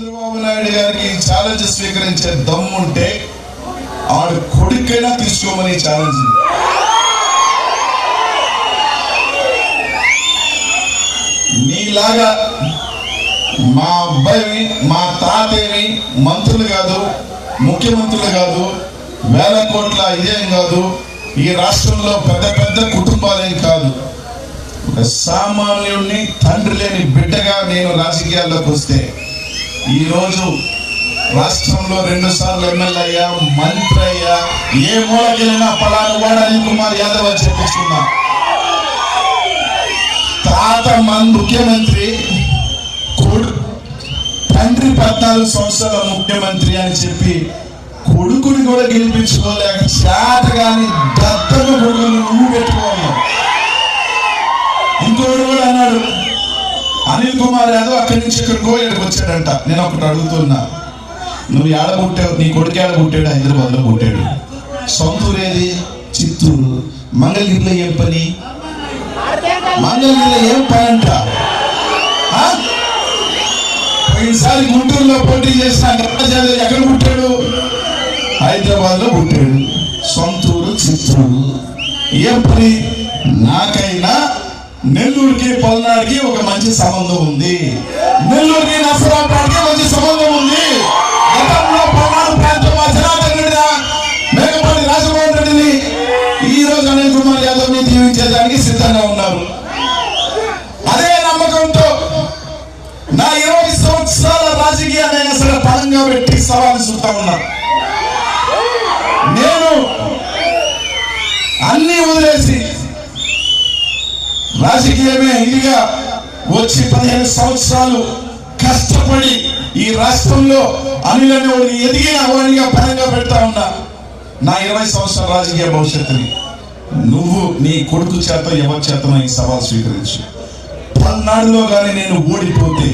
చంద్రబాబు నాయుడు గారికి ఛాలెంజ్ స్వీకరించే దమ్ముంటే ఆడు కొడుకైనా తీసుకోమని ఛాలెంజ్ నీలాగా మా అబ్బాయి మా తాతేమి మంత్రులు కాదు ముఖ్యమంత్రులు కాదు వేల కోట్ల ఇదేం కాదు ఈ రాష్ట్రంలో పెద్ద పెద్ద కుటుంబాలేం కాదు. ఒక సామాన్యుడిని తండ్రి లేని బిడ్డగా నేను రాజకీయాల్లోకి వస్తే ఈరోజు రాష్ట్రంలో రెండు సార్లు ఎమ్మెల్యే అయ్యా మంత్రి అయ్యా ఏ మూలకెళ్ళినా పలాను వాడు అనిల్ కుమార్ యాదవ్ అని చెప్పించుకున్నా. తాత మన ముఖ్యమంత్రి కొడు తండ్రి పద్నాలుగు సంవత్సరాల ముఖ్యమంత్రి అని చెప్పి కొడుకుని కూడా గెలిపించుకోలేక చేత కానీ దత్తగా కొడుకుని అనిల్ కుమార్ యాదవ్ అక్కడి నుంచి ఇక్కడికో ఇక్కడికి వచ్చాడంట. నేను ఒకటి అడుగుతున్నా. నువ్వు ఏడ పుట్టావు? నీ కొడుకు ఏడ పుట్టాడు? హైదరాబాద్లో పుట్టాడు. సొంతూరు ఏది చిత్తూరు. మంగళగిరిలో ఏం పని? మంగళగిరిలో ఏం పని అంట? ఆ? పోయినసారి గుంటూరులో పోటీ చేసిన గణరాజు ఎక్కడ పుట్టాడు? హైదరాబాద్లో పుట్టాడు. సొంతూరు చిత్తూరు. ఏం పని? నాకైనా నెల్లూరుకి పల్నాడుకి ఒక మంచి సంబంధం ఉంది. నెల్లూరుకి నసరాపేటకి మంచి సంబంధం ఉంది. గతంలో పల్నాడు ప్రాంతం మా జనార్దన్ మేకపాటి రాజమోహన్ రెడ్డిని ఈ రోజు అనిల్ కుమార్ యాదవ్ని దీవించేదానికి సిద్ధంగా ఉన్నారు. అదే నమ్మకంతో నా ఇరవై సంవత్సరాల రాజకీయాలైన సరే పరంగా పెట్టి సవాలు చూస్తా ఉన్నా. నేను అన్ని వదిలేసి రాజకీయమే ఇదిగా వచ్చి పదిహేను సంవత్సరాలు కష్టపడి ఈ రాష్ట్రంలో అనిల్ అనేవాడిని ఎదిగిన వాడిగా పరంగా పెడతా ఉన్నా నా ఇరవై సంవత్సరాల రాజకీయ భవిష్యత్తుని నువ్వు నీ కొడుకు చేత ఎవరి చేతనో ఈ సవాల్ స్వీకరించు. పల్నాడులో కానీ నేను ఓడిపోతే